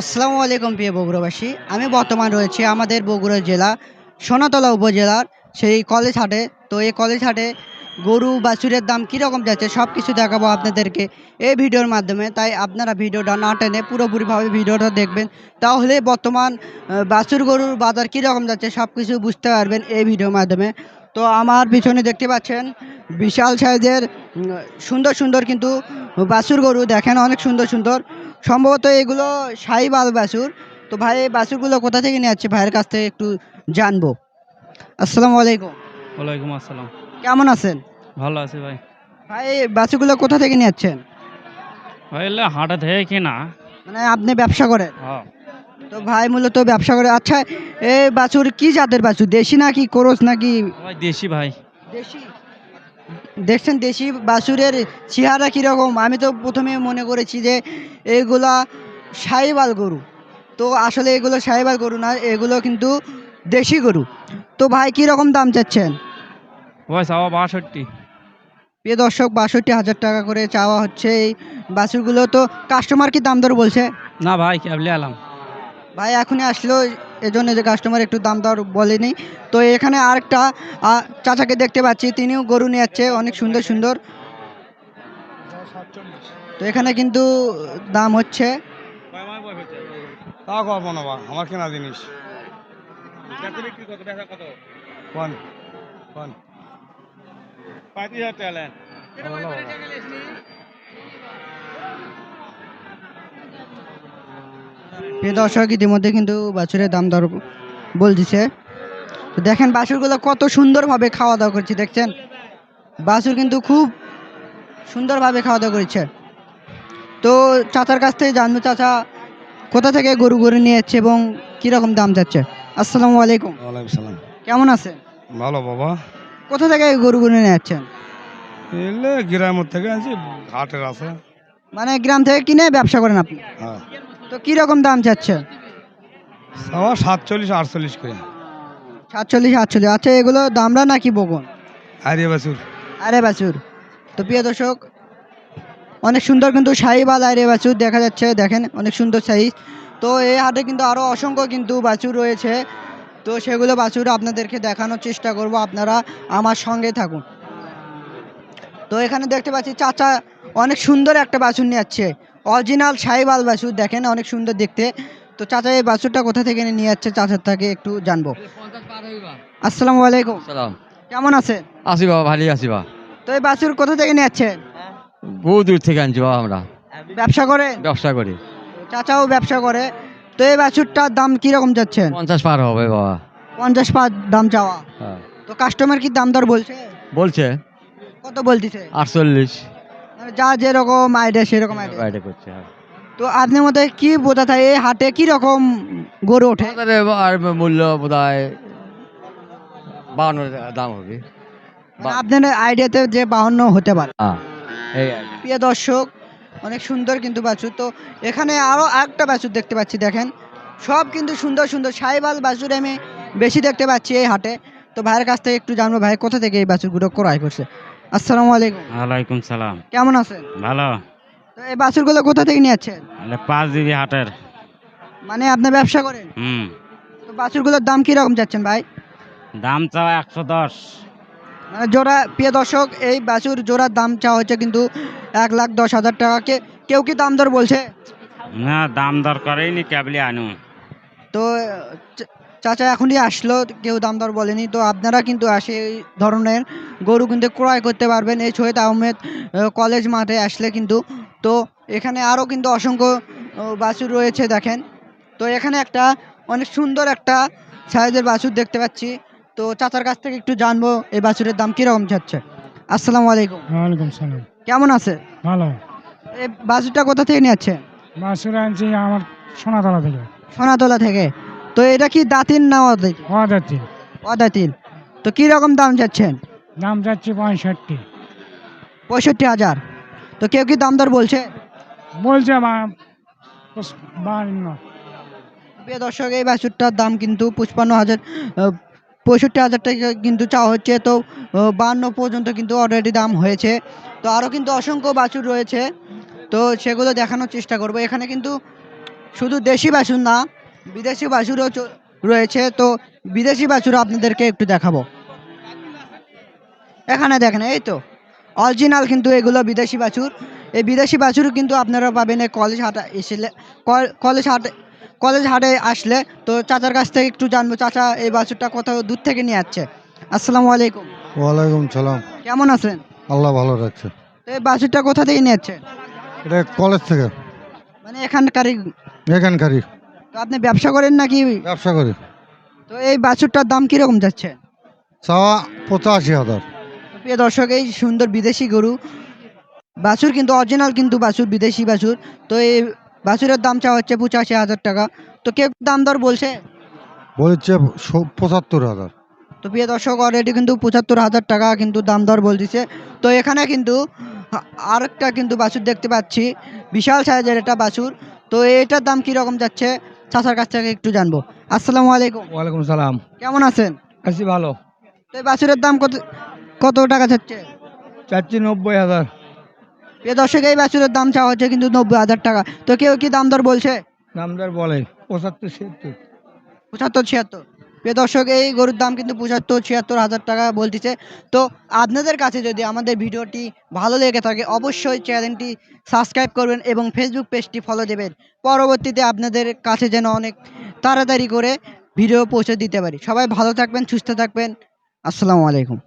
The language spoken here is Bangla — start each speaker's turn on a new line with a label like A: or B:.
A: আসসালামু আলাইকুম প্রিয় বগুড়াবাসী। আমি বর্তমান রয়েছে আমাদের বগুড়া জেলা, সোনাতলা উপজেলার সেই কলেজ হাটে। তো এই কলেজ হাটে গরু বাছুরের দাম কীরকম যাচ্ছে সব কিছু দেখাবো আপনাদেরকে এই ভিডিওর মাধ্যমে। তাই আপনারা ভিডিওটা না টেনে পুরোপুরিভাবে ভিডিওটা দেখবেন। তাহলে বর্তমান বাছুর গরুর বাজার কীরকম যাচ্ছে সব কিছু বুঝতে পারবেন এই ভিডিওর মাধ্যমে। তো আমার পিছনে দেখতে পাচ্ছেন বিশাল সাইজের সুন্দর সুন্দর কিন্তু বাছুর গরু। দেখেন অনেক সুন্দর সুন্দর। সম্ভবত এগুলো সাইবাল বাছুর তো ভাই এই বাছুরগুলো কোথা থেকে নিয়ে যাচ্ছে ভাইয়ের কাছ থেকে একটু জানব। আসসালামু আলাইকুম।
B: ওয়ালাইকুম আসসালাম।
A: কেমন আছেন?
B: ভালো আছি ভাই।
A: ভাই বাছুরগুলো কোথা থেকে নিয়ে যাচ্ছেন
B: ভাই এলে হাটে থেকে কিনা।
A: মানে আপনি ব্যবসা করেন?
B: হ্যাঁ।
A: তো ভাই মূলত ব্যবসা করে। আচ্ছা এই বাছুর কি জাতের বাছুর দেশি নাকি কোরস নাকি?
B: ভাই দেশি ভাই।
A: দেশি। দেখছেন দেশি বাছুরের চেহারা কীরকম? আমি তো প্রথমে মনে করেছি যে এইগুলা সাইবাল গরু। তো আসলে এগুলো সাইবাল গরু না এগুলো কিন্তু দেশি গরু। তো ভাই কীরকম দাম চাচ্ছেন?
B: ভাই সাওয়া বাষট্টি।
A: প্রিয় দর্শক বাষট্টি হাজার টাকা করে চাওয়া হচ্ছে এই বাছুরগুলো। তো কাস্টমার কি দাম দর বলছে?
B: না ভাই ক্যাবলে এলাম
A: ভাই এখনই আসলো এজন্য যে কাস্টমার একটু দাম দর বলেনি। তো এখানে আরেকটা চাচাকে দেখতে পাচ্ছি তিনিও গরু নিয়ে যাচ্ছে অনেক সুন্দর সুন্দর। তো এখানে কিন্তু দাম হচ্ছে।
C: তা করব না বা আমার কেনা জিনিস। কোন? কোন?
B: পঁয়ত্রিশ হাজার টাকা
A: প্রিয় দর্শক ইতিমধ্যে কিন্তু বাছুরের দাম দর বল দিছে তো দেখেন বাছুরগুলো কত সুন্দরভাবে খাওয়া দাওয়া করছে দেখছেন? বাছুর কিন্তু খুব সুন্দরভাবে খাওয়া দাওয়া করছে। তো চাচার কাছ থেকে জানব চাচা কোথা থেকে গরু গরু নিয়ে যাচ্ছে এবং কীরকম দাম যাচ্ছে? আসসালামু আলাইকুম।
C: ওয়ালাইকুম সালাম।
A: কেমন আছেন?
C: ভালো বাবা।
A: কোথা থেকে গরু গরু নিয়ে যাচ্ছেন
C: এলে গ্রামের থেকে আনছি ঘাটের আছে।
A: মানে গ্রাম থেকে কিনে ব্যবসা করেন আপনি?
C: হ্যাঁ।
A: তো কীরকম দাম চাচ্ছে?
C: সবার সাতচল্লিশ আটচল্লিশ করে।
A: সাতচল্লিশ আটচল্লিশ। আচ্ছা এগুলো দামরা নাকি বগুন
C: আরে বাসুর
A: আরে বাছুর। তো প্রিয় দর্শক অনেক সুন্দর কিন্তু শাহিবাল আরে বাছুর দেখা যাচ্ছে দেখেন অনেক সুন্দর সাইজ তো এই হাটে কিন্তু আরও অসংখ্য কিন্তু বাছুর রয়েছে। তো সেগুলো বাছুর আপনাদেরকে দেখানোর চেষ্টা করব আপনারা আমার সঙ্গে থাকুন। তো এখানে দেখতে পাচ্ছি চাচা অনেক সুন্দর একটা বাছুর নিয়ে যাচ্ছে অরিজিনাল শাহিবাল বাছুর দেখেন অনেক সুন্দর দেখতে। তো চাচা এই বাছুরটা কোথা থেকে নিয়ে যাচ্ছে চাচার থেকে একটু জানব। আসসালামু আলাইকুম।
D: সালাম।
A: কেমন আছে?
D: আসি বাবা ভালোই আছি বা
A: তো এই বাছুর কোথা থেকে নিয়ে যাচ্ছে
D: বহু দূর থেকে আনছি বাবা আমরা।
A: ব্যবসা করে?
D: ব্যবসা করি।
A: চাচাও ব্যবসা করে। তো এই বাছুরটার দাম কীরকম যাচ্ছে
D: পঞ্চাশ পার হবে বাবা।
A: পঞ্চাশ পাঁচ দাম চাওয়া।
D: হ্যাঁ।
A: তো কাস্টমার কি দাম দর বলছে?
D: বলছে।
A: কত বলতেছে?
D: আটচল্লিশ।
A: যা যেরকম আইডিয়া সেরকম আইডিয়া
D: করছে হ্যাঁ।
A: তো আপনার মধ্যে কি বোঝা থাকে এই হাটে কি রকম গরু ওঠে?
D: আর মূল্য বোধ হয় বাউন্ন টাকা দাম হবে।
A: মানে আপনার আইডিয়াতে যে বাহান্ন হতে পারে।
D: হ্যাঁ এই আর কি।
A: প্রিয় দর্শক অনেক সুন্দর কিন্তু বাছুর। তো এখানে আরও একটা বাছুর দেখতে পাচ্ছি দেখেন। সব কিন্তু সুন্দর সুন্দর সাইবাল বাছুর আমি বেশি দেখতে পাচ্ছি এই হাটে। তো ভাইয়ের কাছ থেকে একটু জানব ভাই কোথা থেকে এই বাছুরগুলো ক্রয় করছে? আসসালামু আলাইকুম।
B: ওয়ালাইকুম সালাম।
A: কেমন আছেন?
B: ভালো।
A: তো এই বাছুরগুলো কোথা থেকে নিয়ে যাচ্ছেন
B: পাঁচ দিবি হাটের।
A: মানে আপনি ব্যবসা করেন?
B: হুম।
A: তো বাছুরগুলোর দাম কীরকম যাচ্ছেন ভাই?
B: দাম চাওয়া একশো দশ।
A: মানে জোড়া প্রিয় দর্শক এই বাছুর জোড়ার দাম চাওয়া হচ্ছে কিন্তু এক লাখ দশ হাজার টাকাকে কেউ কি দাম দর বলছে?
B: না দাম দর করেই নি ক্যাবলে আনু।
A: তো চাচা এখনই আসলো কেউ দাম দর বলেনি। তো আপনারা কিন্তু আসে এই ধরনের গরু কিন্তু ক্রয় করতে পারবেন। এই শহীদ আহমেদ কলেজ মাঠে আসলে কিন্তু। তো এখানে আরও কিন্তু অসংখ্য বাছুর রয়েছে দেখেন। তো এখানে একটা অনেক সুন্দর একটা সাইজের বাছুর দেখতে পাচ্ছি। তো চাচার কাছ থেকে একটু জানব এই বাছুরের দাম কীরকম যাচ্ছে। আসসালামু আলাইকুম।
E: ওয়ালাইকুম সালাম।
A: কেমন আছে?
E: ভালো।
A: এই বাছুরটা কোথা থেকে নিয়ে যাচ্ছে?
E: বাসুর আনছি আমার সোনাতলা থেকে।
A: সোনাতলা থেকে। তো এটা কি দাঁতিন না অদাতিন? অদাতিন। তো কী রকম দাম যাচ্ছেন
E: দাম যাচ্ছে পঁয়ষট্টি।
A: পঁয়ষট্টি হাজার। তো কেউ কি দাম দর বলছে?
E: বলছে বাহান্ন
A: প্রিয় দর্শক এই বাছুরটার দাম কিন্তু পঁচপান্ন হাজার পঁয়ষট্টি হাজার টাকা কিন্তু চাওয়া হচ্ছে। তো আহ, বাহান্ন পর্যন্ত কিন্তু অলরেডি দাম হয়েছে। তো আরও কিন্তু অসংখ্য বাছুর রয়েছে। তো সেগুলো দেখানোর চেষ্টা করব। এখানে কিন্তু শুধু দেশি বাছুর না বিদেশি বাছুরও রয়েছে তো বিদেশি বাছুর আপনাদেরকে একটু দেখাবো। এখানে দেখেন এই তো অরিজিনাল কিন্তু এগুলো বিদেশি বাছুর। এই বিদেশি বাছুর কিন্তু আপনারা পাবেন এই কলেজ হাটে এসলে কল- কলেজ হাটে কলেজ হাটে আসলে তো চাচার কাছ থেকে একটু জানব চাচা এই বাছুরটা কত দূর থেকে নিয়ে আসছে। আসসালামু আলাইকুম।
C: ওয়ালাইকুম সালাম।
A: কেমন আছেন?
C: আল্লাহ ভালো রাখছে।
A: তো এই বাছুরটা কোথা থেকে নিয়ে যাচ্ছেন
C: এটা কলেজ থেকে।
A: মানে এখানকারই
C: এখানকারই।
A: তো আপনি ব্যবসা করেন নাকি?
C: ব্যবসা করি।
A: তো এই বাছুরটার দাম কীরকম যাচ্ছে?
C: চাওয়া পঁচাশি হাজার।
A: প্রিয় দর্শক এই সুন্দর বিদেশি গরু বাছুর কিন্তু অরিজিনাল কিন্তু বাছুর বিদেশি বাছুর। তো এই বাছুরের দাম চাওয়া হচ্ছে পঁচাশি হাজার টাকা। তো কেউ দাম দর বলছে?
C: বলছে পঁচাত্তর হাজার।
A: তো প্রিয় দর্শক অলরেডি কিন্তু পঁচাত্তর হাজার টাকা কিন্তু দাম দর বলতেছে। তো এখানে কিন্তু আরেকটা কিন্তু বাছুর দেখতে পাচ্ছি। বিশাল সাইজের একটা বাছুর। তো এটার দাম কীরকম যাচ্ছে? চাচার কাছ থেকে একটু জানব। আসসালামু আলাইকুম।
D: ওয়ালাইকুম সালাম।
A: কেমন আছেন?
D: আছি ভালো।
A: তো এই বাছুরের দাম কত কত টাকা চাচ্ছে?
D: চাচ্ছি নব্বই হাজার।
A: এ দর্শক এই বাছুরের দাম চাওয়া হচ্ছে কিন্তু নব্বই হাজার টাকা। তো কেউ কি দাম দর বলছে?
D: দাম দর বলে পঁচাত্তর ছিয়াত্তর।
A: পঁচাত্তর ছিয়াত্তর। প্রিয় দর্শক, এই গরুর দাম কিন্তু পঁচাত্তর, ছিয়াত্তর হাজার টাকা বলতেছে। তো আপনাদের কাছে যদি আমাদের ভিডিওটি ভালো লেগে থাকে, অবশ্যই চ্যানেলটি সাবস্ক্রাইব করবেন এবং ফেসবুক পেজটি ফলো দেবেন। পরবর্তীতে আপনাদের কাছে যেন অনেক তাড়াতাড়ি করে ভিডিও পৌঁছে দিতে পারি। সবাই ভালো থাকবেন, সুস্থ থাকবেন। আসসালামু আলাইকুম।